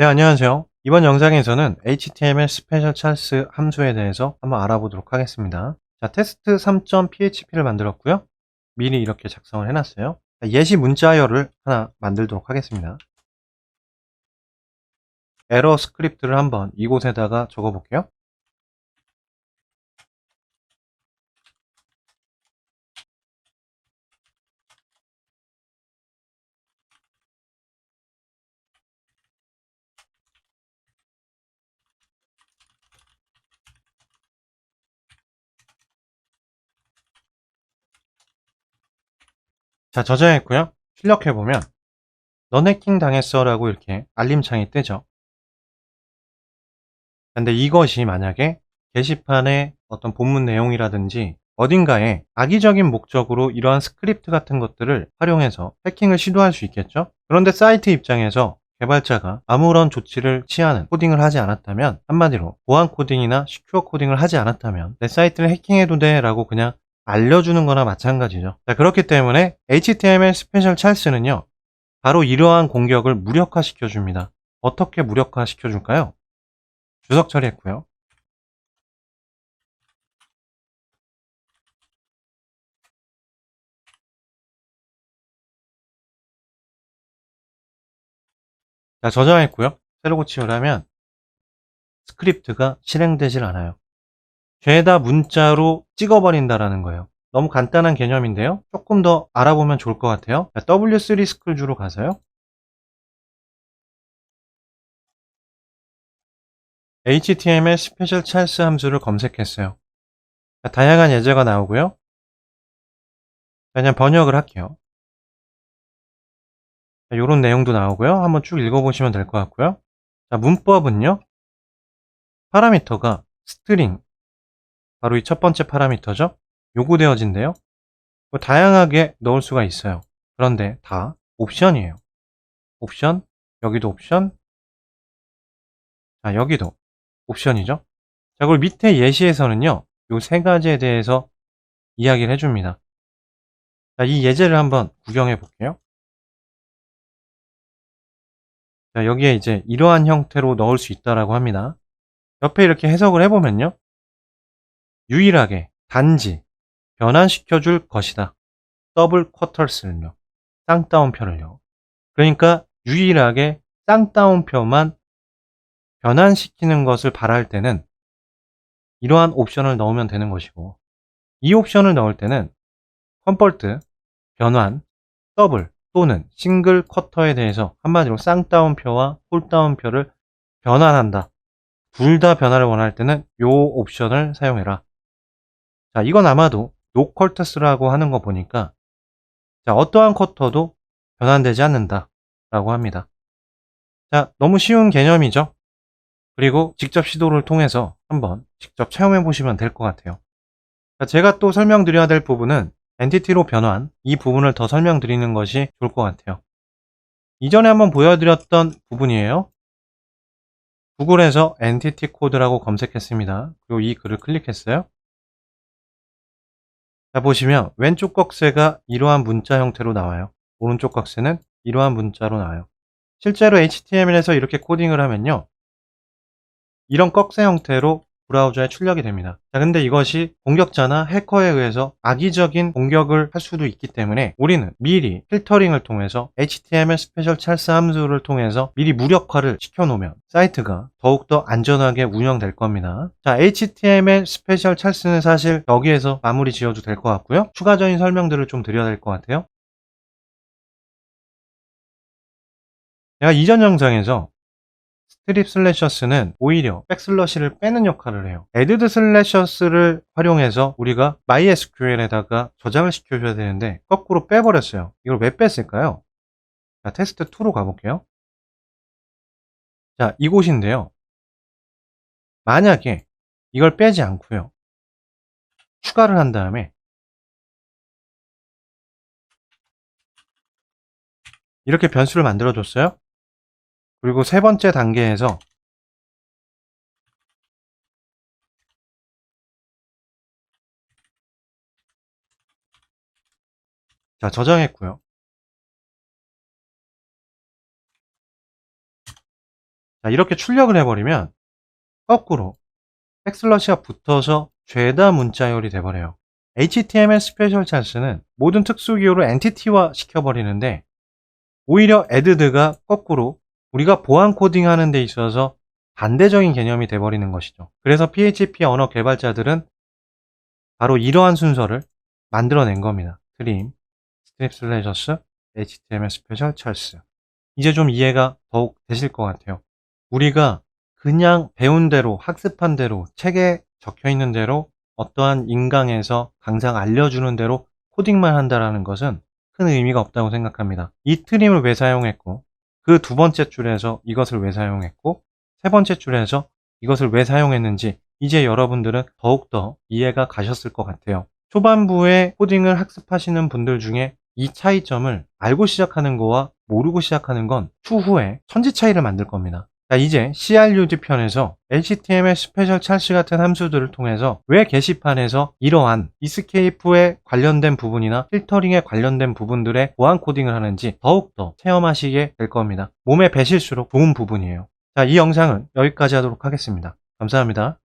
네, 안녕하세요. 이번 영상에서는 HTML 스페셜 찰스 함수에 대해서 한번 알아보도록 하겠습니다. 자, 테스트 3.php를 만들었고요. 미리 이렇게 작성을 해놨어요. 자, 예시 문자열을 하나 만들도록 하겠습니다. 에러 스크립트를 한번 이곳에다가 적어볼게요. 자, 저장했고요. 출력해보면 넌 해킹 당했어 라고 이렇게 알림창이 뜨죠. 근데 이것이 만약에 게시판의 어떤 본문 내용이라든지 어딘가에 악의적인 목적으로 이러한 스크립트 같은 것들을 활용해서 해킹을 시도할 수 있겠죠? 그런데 사이트 입장에서 개발자가 아무런 조치를 취하는 코딩을 하지 않았다면 한마디로 보안 코딩이나 시큐어 코딩을 하지 않았다면 내 사이트를 해킹해도 돼 라고 그냥 알려주는 거나 마찬가지죠. 자, 그렇기 때문에 HTML 스페셜 찰스는요. 바로 이러한 공격을 무력화시켜 줍니다. 어떻게 무력화시켜 줄까요? 주석 처리했고요. 자, 저장했고요. 새로 고침을 하면 스크립트가 실행되질 않아요. 죄다 문자로 찍어버린다라는 거예요. 너무 간단한 개념인데요. 조금 더 알아보면 좋을 것 같아요. 자, W3 스쿨 주로 가서요. HTML 스페셜 찰스 함수를 검색했어요. 자, 다양한 예제가 나오고요. 자, 그냥 번역을 할게요. 이런 내용도 나오고요. 한번 쭉 읽어보시면 될 것 같고요. 자, 문법은요. 파라미터가 스트링, 바로 이 첫 번째 파라미터죠. 요구되어진데요. 뭐 다양하게 넣을 수가 있어요. 그런데 다 옵션이에요. 옵션, 여기도 옵션, 자, 여기도 옵션이죠. 자, 그리고 밑에 예시에서는요, 요 세 가지에 대해서 이야기를 해줍니다. 자, 이 예제를 한번 구경해 볼게요. 자, 여기에 이제 이러한 형태로 넣을 수 있다라고 합니다. 옆에 이렇게 해석을 해보면요. 유일하게 단지 변환시켜 줄 것이다. 더블 쿼터스를요. 쌍따옴표를요. 그러니까 유일하게 쌍따옴표만 변환시키는 것을 바랄 때는 이러한 옵션을 넣으면 되는 것이고 이 옵션을 넣을 때는 컴폴트, 변환, 더블 또는 싱글 쿼터에 대해서 한마디로 쌍따옴표와 홀따옴표를 변환한다. 둘 다 변화를 원할 때는 이 옵션을 사용해라. 자, 이건 아마도 노컬터스라고 하는 거 보니까 자, 어떠한 쿼터도 변환되지 않는다 라고 합니다. 자, 너무 쉬운 개념이죠? 그리고 직접 시도를 통해서 한번 직접 체험해 보시면 될 것 같아요. 자, 제가 또 설명드려야 될 부분은 엔티티로 변환 이 부분을 더 설명드리는 것이 좋을 것 같아요. 이전에 한번 보여드렸던 부분이에요. 구글에서 엔티티 코드라고 검색했습니다. 그리고 이 글을 클릭했어요. 자, 보시면 왼쪽 꺽쇠가 이러한 문자 형태로 나와요. 오른쪽 꺽쇠는 이러한 문자로 나와요. 실제로 HTML에서 이렇게 코딩을 하면요. 이런 꺽쇠 형태로 브라우저에 출력이 됩니다. 자, 근데 이것이 공격자나 해커에 의해서 악의적인 공격을 할 수도 있기 때문에 우리는 미리 필터링을 통해서 HTML 스페셜 찰스 함수를 통해서 미리 무력화를 시켜놓으면 사이트가 더욱더 안전하게 운영될 겁니다. 자, HTML 스페셜 찰스는 사실 여기에서 마무리 지어도 될 것 같고요. 추가적인 설명들을 좀 드려야 될 것 같아요. 제가 이전 영상에서 스 트립 슬래셔스는 오히려 백슬러시를 빼는 역할을 해요. 에드드 슬래셔스를 활용해서 우리가 MySQL에다가 저장을 시켜줘야 되는데 거꾸로 빼버렸어요. 이걸 왜 뺐을까요? 자, 테스트 2로 가볼게요. 자, 이곳인데요. 만약에 이걸 빼지 않고요. 추가를 한 다음에 이렇게 변수를 만들어줬어요. 그리고 세 번째 단계에서 자 저장했고요. 자, 이렇게 출력을 해버리면 거꾸로 백슬러시가 붙어서 죄다 문자열이 돼버려요. HTML 스페셜 찬스는 모든 특수 기호를 엔티티화 시켜버리는데 오히려 add가 거꾸로 우리가 보안 코딩 하는 데 있어서 반대적인 개념이 돼버리는 것이죠. 그래서 PHP 언어 개발자들은 바로 이러한 순서를 만들어낸 겁니다. 트림, 스트립 슬래셔스, HTML 스페셜 찰스. 이제 좀 이해가 더욱 되실 것 같아요. 우리가 그냥 배운 대로, 학습한 대로, 책에 적혀 있는 대로 어떠한 인강에서 강사가 알려주는 대로 코딩만 한다라는 것은 큰 의미가 없다고 생각합니다. 이 트림을 왜 사용했고, 그 두 번째 줄에서 이것을 왜 사용했고, 세 번째 줄에서 이것을 왜 사용했는지 이제 여러분들은 더욱더 이해가 가셨을 것 같아요. 초반부에 코딩을 학습하시는 분들 중에 이 차이점을 알고 시작하는 거와 모르고 시작하는 건 추후에 천지 차이를 만들 겁니다. 자, 이제 CRUD 편에서 HTML 스페셜 찰스 같은 함수들을 통해서 왜 게시판에서 이러한 이스케이프에 관련된 부분이나 필터링에 관련된 부분들의 보안 코딩을 하는지 더욱더 체험하시게 될 겁니다. 몸에 배실수록 좋은 부분이에요. 자, 이 영상은 여기까지 하도록 하겠습니다. 감사합니다.